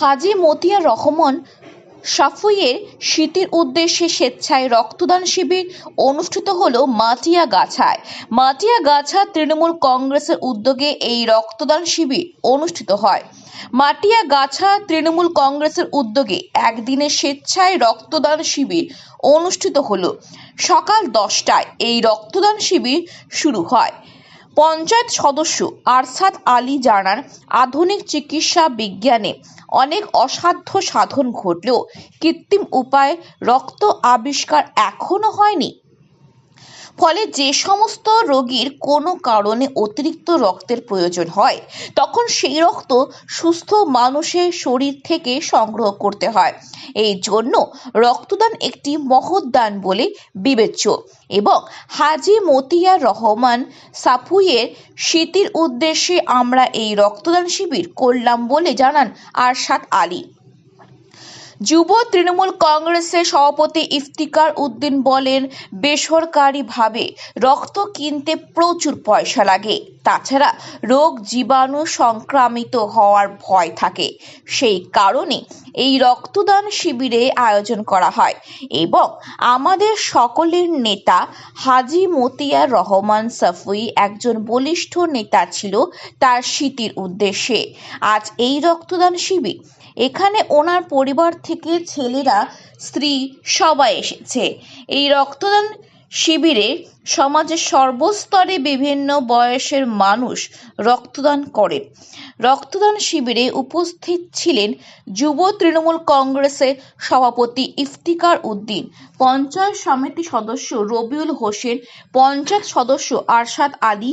কাজী মতিয়া রহমান সাফুইয়ের স্মৃতির উদ্দেশ্যে স্বেচ্ছায় রক্তদান শিবির অনুষ্ঠিত হলো মাটিয়াগাছায় মাটিয়াগাছা তৃণমূল কংগ্রেসের উদ্যোগে এই রক্তদান শিবির অনুষ্ঠিত হয়। মাটিয়াগাছা তৃণমূল কংগ্রেসের উদ্যোগে একদিনের স্বেচ্ছায় রক্তদান শিবির অনুষ্ঠিত হলো। সকাল দশটায় এই রক্তদান শিবির শুরু হয়। পঞ্চায়েত সদস্য আরশাদ আলী জানান, আধুনিক চিকিৎসা বিজ্ঞানে অনেক অসাধ্য সাধন ঘটলেও কৃত্রিম উপায়ে রক্ত আবিষ্কার এখনও হয়নি। ফলে যে সমস্ত রোগীর কোনো কারণে অতিরিক্ত রক্তের প্রয়োজন হয়, তখন সেই রক্ত সুস্থ মানুষের শরীর থেকে সংগ্রহ করতে হয়। এই জন্য রক্তদান একটি মহৎ দান বলে বিবেচ্য এবং হাজি মতিয়া রহমান সাপুইয়ের স্মৃতির উদ্দেশ্যে আমরা এই রক্তদান শিবির করলাম বলে জানান আরশাদ আলী। যুব তৃণমূল কংগ্রেসের সভাপতি ইফতিকার উদ্দিন বলেন, বেসরকারিভাবে রক্ত কিনতে প্রচুর পয়সা লাগে। তাছাড়া রোগ জীবাণু সংক্রামিত হওয়ার ভয় থাকে। সেই কারণে এই রক্তদান শিবিরে আয়োজন করা হয় এবং আমাদের সকলের নেতা হাজি মতিয়া রহমান সাফুই একজন বলিষ্ঠ নেতা ছিল তার স্মৃতির উদ্দেশ্যে। আজ এই রক্তদান শিবির এখানে ওনার পরিবার থেকে ছেলেরা, স্ত্রী সবাই এসেছে। এই রক্তদান শিবিরে সমাজের সর্বস্তরে বিভিন্ন বয়সের মানুষ রক্তদান করে। রক্তদান শিবিরে উপস্থিত ছিলেন যুব তৃণমূল কংগ্রেসের সভাপতি ইফতিকার উদ্দিন, পঞ্চায়েত সমিতি সদস্য রবিউল হোসেন, পঞ্চায়েত সদস্য আরশাদ আলী,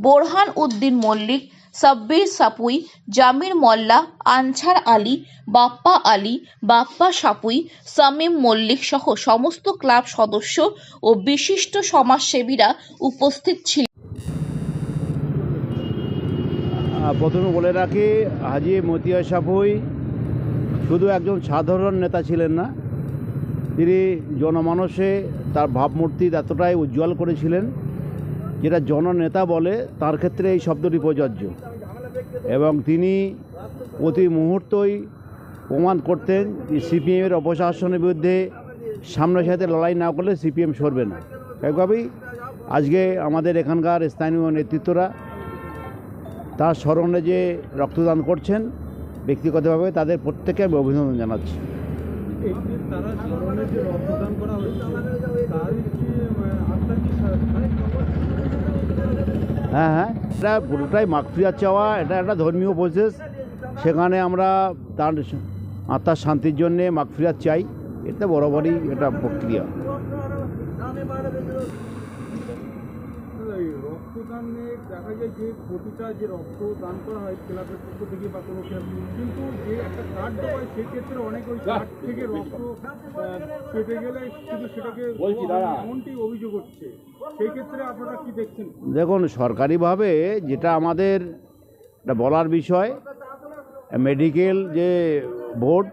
বোরহান উদ্দিন মল্লিক সাব্বির সাপুই, জামির মোল্লা, আনছার আলী, বাপ্পা আলী, বাপ্পা সাপুই, সামিম মল্লিক সহ সমস্ত ক্লাব সদস্য ও বিশিষ্ট সমাজসেবীরা উপস্থিত ছিলেন প্রথমে বলে রাখি, হাজি মতিয়া সাফুই শুধু একজন সাধারণ নেতা ছিলেন না, তিনি জনমানসে তার ভাবমূর্তি এতটাই উজ্জ্বল করেছিলেন যেটা জননেতা বলে, তার ক্ষেত্রে এই শব্দটি প্রযোজ্য। এবং তিনি প্রতি মুহূর্তই প্রমাণ করতেন যে সিপিএমের অপশাসনের বিরুদ্ধে সামনের সাথে লড়াই না করলে সিপিএম সরবে না। একভাবেই আজকে আমাদের এখানকার স্থানীয় নেতৃত্বরা তার স্মরণে যে রক্তদান করছেন, ব্যক্তিগতভাবে তাদের প্রত্যেককে আমি অভিনন্দন জানাচ্ছি। তারা হ্যাঁ হ্যাঁ। এটা পুরোটাই মাকফিয়ার চাওয়া, এটা একটা ধর্মীয় প্রসেস সেখানে আমরা তার আত্মার শান্তির জন্যে মাকফিরাত চাই। এটা বরাবরই এটা প্রক্রিয়া। রক্তদানে দেখা যায় যে প্রতিটা যে রক্ত দান করা হয় ক্লাবের পক্ষ থেকে বা কোনো ক্লাব কিন্তু যে একটা কার্ড দেওয়া হয় সেক্ষেত্রে অনেক ওই কার্ড থেকে রক্ত গেলে কিন্তু সেটাকে এমনটি অভিযোগ হচ্ছে। সেই ক্ষেত্রে আপনারা কি দেখছেন? দেখুন সরকারিভাবে যেটা আমাদের একটা বলার বিষয় মেডিকেল যে বোর্ড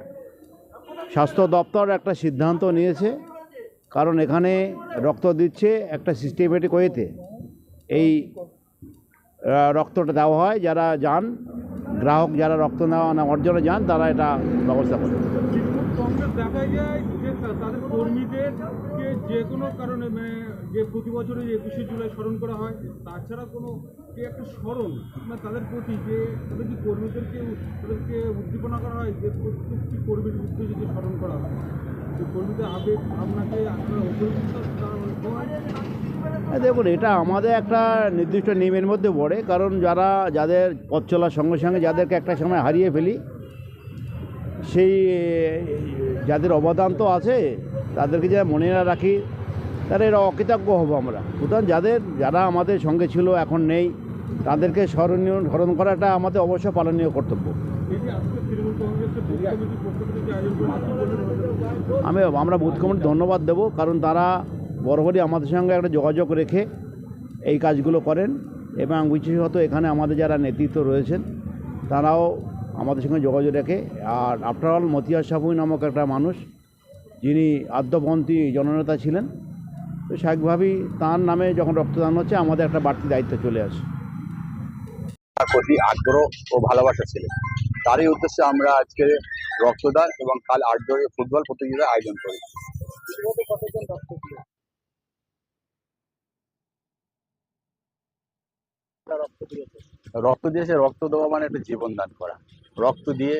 স্বাস্থ্য দপ্তর একটা সিদ্ধান্ত নিয়েছে। কারণ এখানে রক্ত দিচ্ছে একটা সিস্টেমেটিক ওয়েতে এই রক্তটা দেওয়া হয়, যারা যান, গ্রাহক যারা রক্ত নেওয়া না, অর্জনে যান, তারা এটা ব্যবস্থা করে। যায় তাদের কর্মীদেরকে যে কোনো কারণে মানে যে প্রতি একুশে জুলাই স্মরণ করা হয়, তাছাড়া কোনো একটা স্মরণ তাদের প্রতি যে কর্মীদেরকে তাদেরকে করা হয়, যে প্রত্যেকটি কর্মীর স্মরণ করা হয়। দেখুন, এটা আমাদের একটা নির্দিষ্ট নিয়মের মধ্যে পড়ে, কারণ যারা, যাদের পথ চলার সঙ্গে সঙ্গে যাদেরকে একটা সময় হারিয়ে ফেলি, সেই, যাদের অবদান তো আছে, তাদেরকে যা মনে না রাখি, তারা এরা অকৃতজ্ঞ হব আমরা। সুতরাং যাদের, যারা আমাদের সঙ্গে ছিল, এখন নেই, তাদেরকে স্মরণীয়, স্মরণ করাটা আমাদের অবশ্য পালনীয় কর্তব্য। আমি আমরা বুথ কমিটি ধন্যবাদ দেব, কারণ তারা বরাবরই আমাদের সঙ্গে একটা যোগাযোগ রেখে এই কাজগুলো করেন এবং বিশেষত এখানে আমাদের যারা নেতৃত্ব রয়েছেন, তারাও আমাদের সঙ্গে যোগাযোগ রেখে, আর আফটার অল মতিয়ার সাপুই নামক একটা মানুষ, যিনি আদ্যপন্থী জননেতা ছিলেন, তো স্বাভাবিকভাবেই তার নামে যখন রক্তদান হচ্ছে, আমাদের একটা বাড়তি দায়িত্ব চলে আসে। প্রতি আগ্রহ ও ভালোবাসা ছিল। তারই উদ্দেশ্যে আমরা আজকে রক্তদান এবং কাল আট দলীয় ফুটবল প্রতিযোগিতার আয়োজন করি। রক্ত দিয়েছে? রক্ত দেওয়া মানে একটা জীবন দান করা। রক্ত দিয়ে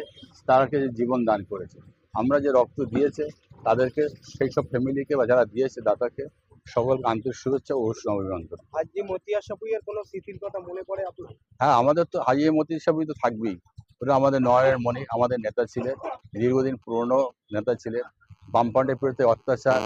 তারাকে যে জীবন দান করেছে। আমরা যে রক্ত দিয়েছে তাদেরকে সেই সব ফ্যামিলিকে বা যারা দিয়েছে দাতাকে সকল আন্তরিক শুভেচ্ছা ও অভিনন্দন। যে মতিয়া সাপুইয়ের কোনো স্মৃতির কথা মনে পড়ে আপনার? হ্যাঁ আমাদের তো হাজিয়ে মতি হিসাবে তো থাকবেই। ওটা আমাদের নয়ের মণি আমাদের নেতা ছিলেন দীর্ঘদিন পুরনো নেতা ছিলেন বামপান্ডের বিরুদ্ধে অত্যাচার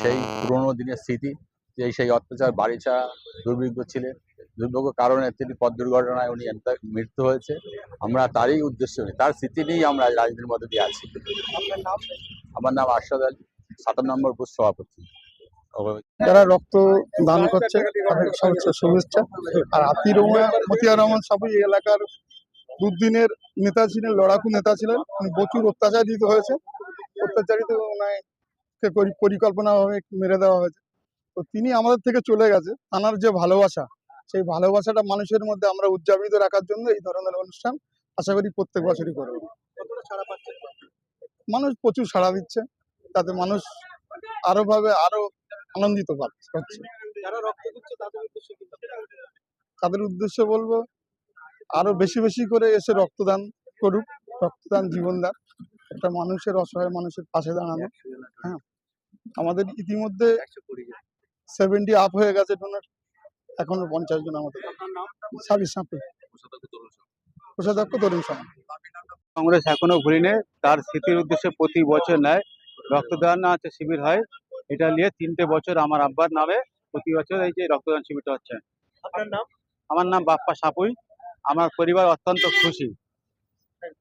সেই পুরনো দিনের স্মৃতি যে সেই অত্যাচার বাড়ি ছাড়া দুর্ভিক্ষ ছিলেন দুর্ভাগ্য কারণে তিনি পথ দুর্ঘটনায় উনি এত- মৃত্যু হয়েছে আমরা তারই উদ্দেশ্য নিই তার স্মৃতি নিয়েই আমরা আজ রাজনীতির মধ্যে দিয়ে আছি। আমার নাম আরশাদ আলী সাতান্ন নম্বর বুথ সভাপতি। যারা রক্ত দান করছে তাদের সর্বোচ্চ শুভেচ্ছা। আর আতির রহমান মতিয়া রহমান সাবু এই এলাকার দুদিনের নেতা ছিলেন লড়াকু নেতা ছিলেন উনি প্রচুর অত্যাচারিত হয়েছে। অত্যাচারিত ওনাকে পরিকল্পনা ভাবে মেরে দেওয়া হয়েছে। তো তিনি আমাদের থেকে চলে গেছে তানার যে ভালোবাসা সেই ভালোবাসাটা মানুষের মধ্যে আমরা উদযাপিত রাখার জন্য এই ধরনের অনুষ্ঠান আশা করি প্রত্যেক বছরই করব। মানুষ প্রচুর সাড়া দিচ্ছে তাতে মানুষ আরও ভাবে আরও আনন্দিত পাচ্ছে হচ্ছে? তাদের উদ্দেশ্যে বলব আরও বেশি বেশি করে এসে রক্তদান করুক রক্তদান জীবনদান একটা মানুষের অসহায় মানুষের পাশে দাঁড়ানো হ্যাঁ। আমাদের ইতিমধ্যে সেভেন্টি আপ হয়ে গেছে ডোনার এখনও পঞ্চাশ জন আমাদের। ছাব্বিশ সাপে কোষাধ্যক্ষ তরুণ সমাজ। কংগ্রেস এখনও ভুলিনি তার স্মৃতির উদ্দেশ্যে প্রতি বছর নেয়। রক্তদান আছে শিবির হয়। এটা নিয়ে তিনটে বছর আমার আব্বার নামে প্রতি বছর এই যে রক্তদান শিবিরটা হচ্ছে। আপনার নাম? আমার নাম বাপ্পা সাপুই। আমার পরিবার অত্যন্ত খুশি।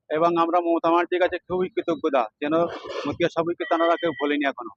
এবং আমরা মমতা মার্জির কাছে খুবই কৃতজ্ঞতা। যেন মতিয়া সবাইকে তারা কেউ ভোলেনি এখনও।